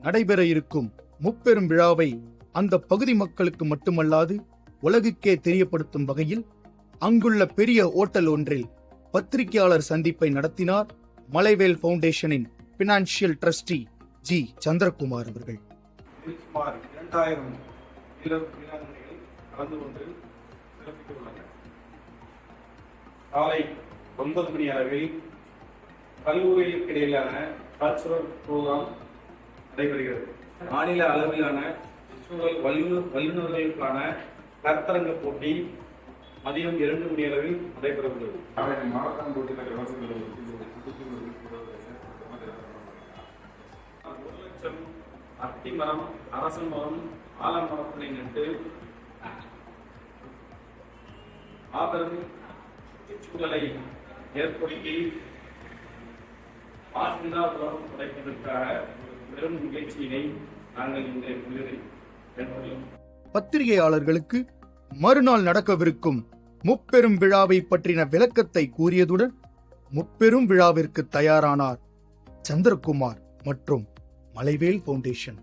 நடைபெற இருக்கும் முப்பெரும் விழாவை அந்த பகுதி மக்களுக்கு மட்டுமல்லாது உலகுக்கே தெரியப்படுத்தும் வகையில் அங்குள்ள பெரிய ஓட்டல் ஒன்றில் பத்திரிகையாளர் சந்திப்பை நடத்தினார் மலைவேல் பவுண்டேஷனின் பினான்சியல் ட்ரஸ்டி ஜி சந்திரகுமார் அவர்கள். சுமார் இரண்டாயிரம் கலந்து கொண்டு சிறப்பித்துள்ளனர் காலை ஒன்பது மணி அளவில் கல்லூரிகளுக்கு இடையிலான கல்ச்சுரல் ப்ரோக்ராம் நடைபெறுகிறது. மாநில அளவிலான சுற்றுலா வல்லுநர் வல்லுநர்களுக்கான கருத்தரங்க போட்டி மதியம் இரண்டு மணி அளவில் நடைபெற உள்ளது நாளை மாரத்தான் போட்டியில் கலந்து ஒரு லட்சம் அத்தி மரம் அரச மரம் ஆலமரத்தினை நட்டு ஆதரவு சுற்றுச்சூழலை ஏற்படுத்தி படைப்பதற்காக ஒரு பெரும் நிகழ்ச்சியினை நாங்கள் இந்த குழுவில் பத்திரிகையாளர்களுக்கு மறுநாள் நடக்கவிருக்கும் முப்பெரும் விழாவை பற்றின விளக்கத்தை கூறியதுடன் முப்பெரும் விழாவிற்கு தயாரானார் சந்திரகுமார் மற்றும் மலைவேல் பவுண்டேஷன்